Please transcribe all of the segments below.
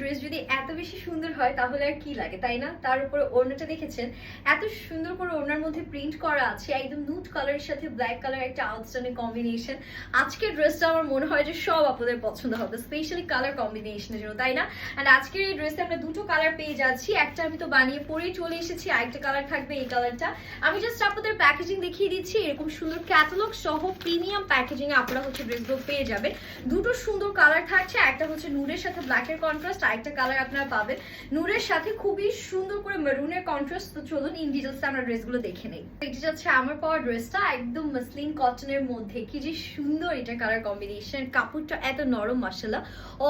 Dress যদি এত বেশি সুন্দর হয়, তাহলে আর কি লাগে, তাই না? তার উপরে ওড়নাটা দেখেছেন? এত সুন্দর করে ওড়নার মধ্যে প্রিন্ট করা আছে, একদম নুট কালারের সাথে ব্ল্যাক কালার একটা আউটস্ট্যান্ডিং কম্বিনেশন আজকের ড্রেসটা আমার মনে হয় যে সব আপনাদের পছন্দ হবে স্পেশালি কালার কম্বিনেশনের জন্য, তাই না? অ্যান্ড আজকের এই ড্রেসে আমরা দুটো কালার পেয়ে যাচ্ছি, একটা আমি তো বানিয়ে পরেই চলে এসেছি, আরেকটা কালার থাকবে এই কালারটা আমি জাস্ট আপনাদের প্যাকেজিং দেখিয়ে দিচ্ছি, এরকম সুন্দর ক্যাটালগ সহ প্রিমিয়াম প্যাকেজিং এ আপনারা হচ্ছে ড্রেসগুলো পেয়ে যাবেন। দুটো সুন্দর কালার থাকছে, একটা হচ্ছে নুরের সাথে ব্ল্যাকের কন্ট্রাস্ট আরেকটা কালার আপনারা পাবেন। নুরের সাথে খুবই সুন্দর করে মেরুনের কন্ট্রাস্ট তো চলুন ইন ডিটেলসে আমরা ড্রেসগুলো দেখে নেই। এটা হচ্ছে আমার পাওয়া ড্রেসটা একদম মসলিন কটনের মধ্যে। কি যে সুন্দর এটা কালার কম্বিনেশন কাপড়টা এত নরম মশলা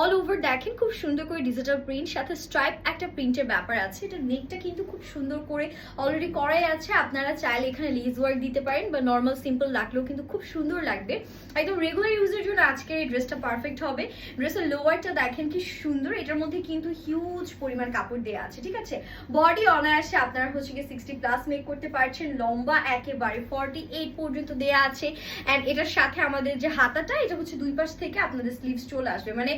অল ওভার দেখেন, খুব সুন্দর করে ডিজিটাল প্রিন্ট সাথে স্ট্রাইপ একটা প্রিন্টের ব্যাপার আছে। এটা নেকটা কিন্তু খুব সুন্দর করে অলরেডি করাই আছে। আপনারা চাইলে এখানে লিজ ওয়ার্ক দিতে পারেন, বা নর্মাল সিম্পল লাগলেও কিন্তু খুব সুন্দর লাগবে। একদম রেগুলার ইউজের জন্য আজকের এই ড্রেসটা পারফেক্ট হবে। ড্রেসের লোয়ারটা দেখেন কি সুন্দর। এটার মধ্যে কিন্তু হিউজ পরিমাণ কাপড় দেওয়া আছে, ঠিক আছে? বডি অনায়াসে আপনারা হচ্ছে গিয়ে সিক্সটি প্লাস মেক করতে পারছেন, লম্বা একেবারে ফর্টি এইট পর্যন্ত দেওয়া আছে। অ্যান্ড এটার সাথে আমাদের যে হাতাটা, এটা হচ্ছে দুই পাশ থেকে আপনাদের স্লিভস চলে আসবে। মানে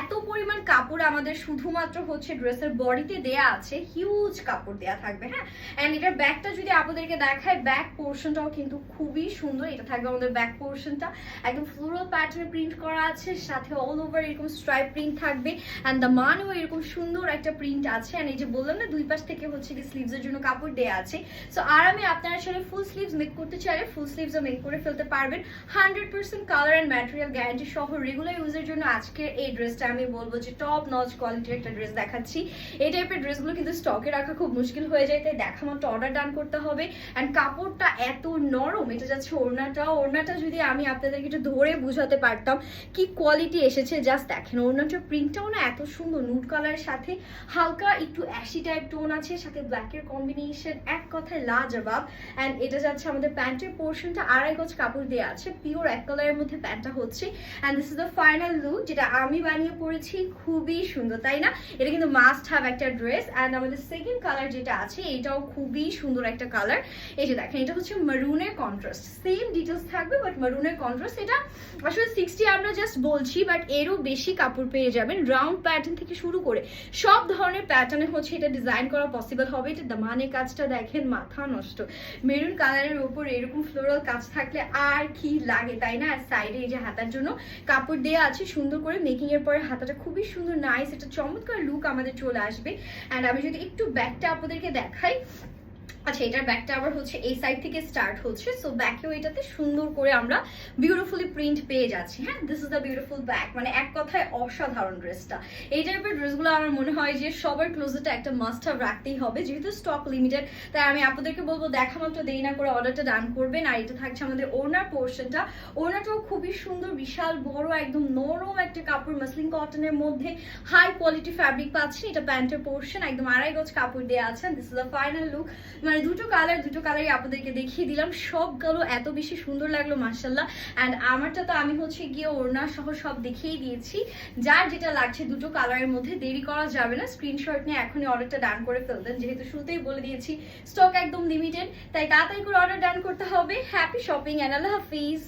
এত পরিমাণ কাপড় আমাদের শুধুমাত্র হচ্ছে ড্রেসের বডিতে দেয়া আছে হিউজ কাপড় দেয়া থাকবে হ্যাঁ? অ্যান্ড এটার ব্যাকটা যদি আপনাদেরকে দেখায় ব্যাক পোর্শনটাও কিন্তু খুবই সুন্দর। এটা থাকবে আমাদের ব্যাক পোর্শনটা একদম ফ্লোরাল প্যাটার্নে প্রিন্ট করা আছে, সাথে অল ওভার এরকম স্ট্রাইপ প্রিন্ট থাকবে। অ্যান্ড দ্য মানও এরকম সুন্দর একটা প্রিন্ট আছে। এই যে বললাম না, দুই পাশ থেকে হচ্ছে কি স্লিভসের জন্য কাপড় দেয়া আছে। সো আরামে আপনারা আসলে ফুল স্লিভস মেক করতে চাইলে ফুল স্লিভসও মেক করে ফেলতে পারবেন। Hundred percent colour and material guarantee সহ রেগুলার ইউজের জন্য আজকের এই ড্রেসটা আমি বলব যে টপ নচ কোয়ালিটির একটা ড্রেস দেখাচ্ছি। এই টাইপের ড্রেসগুলো কিন্তু স্টকে রাখা খুব মুশকিল হয়ে যায়, তাই দেখা মাত্র অর্ডার ডান করতে হবে। অ্যান্ড কাপড়টা এত নরম, এটা যাচ্ছে ওড়নাটা। ওড়নাটা যদি আমি আপনাদেরকে একটু ধরে বুঝাতে পারতাম, কি কোয়ালিটি এসেছে জাস্ট দেখেন, ওড়নাটার প্রিন্টটাও না এত সুন্দর নুড কালারের সাথে হালকা একটু অ্যাশি টাইপ টোন আছে, সাথে ব্ল্যাকের কম্বিনেশন এক কথায় লাজবাব। অ্যান্ড এটা যাচ্ছে আমাদের প্যান্টের পোর্শনটা আড়াই গজ কাপড় দেওয়া আছে পিওর এক কালারের মধ্যে প্যান্টটা হচ্ছে। And this is the final look যেটা আমি বানিয়ে পড়েছি খুবই সুন্দর, তাই না? এটা কিন্তু মাস্ট হ্যাভ একটা ড্রেস অ্যান্ড আমাদের সেকেন্ড কালার যেটা আছে, এটাও খুবই সুন্দর একটা কালার এই যে দেখেন, এটা হচ্ছে মারুনের কন্ট্রাস্ট সেম ডিটেলস থাকবে বাট মারুনের কন্ট্রাস্ট এটা আসলে সিক্সটি আমরা জাস্ট বলছি বাট এরও বেশি কাপড় পেয়ে যাবেন। রাউন্ড প্যাটার্ন থেকে শুরু করে সব ধরনের প্যাটার্নে হচ্ছে এটা ডিজাইন করা পসিবল হবে। এটা দামানের কাজটা দেখেন, মাথা নষ্ট। মেরুন কালারের উপর এরকম ফ্লোরাল কাজ থাকলে আর কি লাগে, তাই না? আর সাইডে এই যে হাতার জন্য কাপড় দেওয়া আছে সুন্দর করে মেকিং এর পরে হাতাটা খুবই সুন্দর নাইস একটা চমৎকার লুক আমাদের চলে আসবে। অ্যান্ড আমি যদি একটু ব্যাকটা আপনাদেরকে দেখাই আচ্ছা এটার ব্যাকটা আবার হচ্ছে এই সাইড থেকে স্টার্ট হচ্ছে। সো ব্যাকেও এটাতে সুন্দর করে আমরা বিউটিফুলি প্রিন্ট পেয়ে যাচ্ছি। হ্যাঁ this is the beautiful back মানে এক কথায় অসাধারণ ড্রেসটা এই টাইপের ড্রেসগুলো আমার মনে হয় যে সবার ক্লোজেটে একটা মাস্ট হাভ রাখতেই হবে। যেহেতু স্টক লিমিটেড তাই আমি আপনাদেরকে বলব, দেখা মাত্র দেরি না করে অর্ডারটা ডান করবেন। আর এটা থাকছে আমাদের ওনার পোর্শনটা ওনারটাও খুবই সুন্দর, বিশাল, বড়, একদম নরম একটা কাপড় মাসলিন কটনের মধ্যে। হাই কোয়ালিটি ফ্যাব্রিক পাচ্ছেন এটা প্যান্টের পোর্শন একদম আড়াই গজ কাপড় দেওয়া আছে। This is the final look মানে দুটো কালার দুটো কালারই আপনাদেরকে দেখিয়ে দিলাম। সবগুলো এত বেশি সুন্দর লাগল মার্শাল্লাহ অ্যান্ড আমারটা তো আমি হচ্ছে গিয়ে ওড়না সহ সব দেখিয়েই দিয়েছি। যার যেটা লাগছে দুটো কালারের মধ্যে, দেরি করা যাবে না। স্ক্রিনশট নিয়ে এখনই অর্ডারটা ডান করে ফেলতেন যেহেতু শুরুতেই বলে দিয়েছি স্টক একদম লিমিটেড তাই তাড়াতাড়ি করে অর্ডার ডান করতে হবে। হ্যাপি শপিং অ্যান্ড আল্লাহ হাফিজ।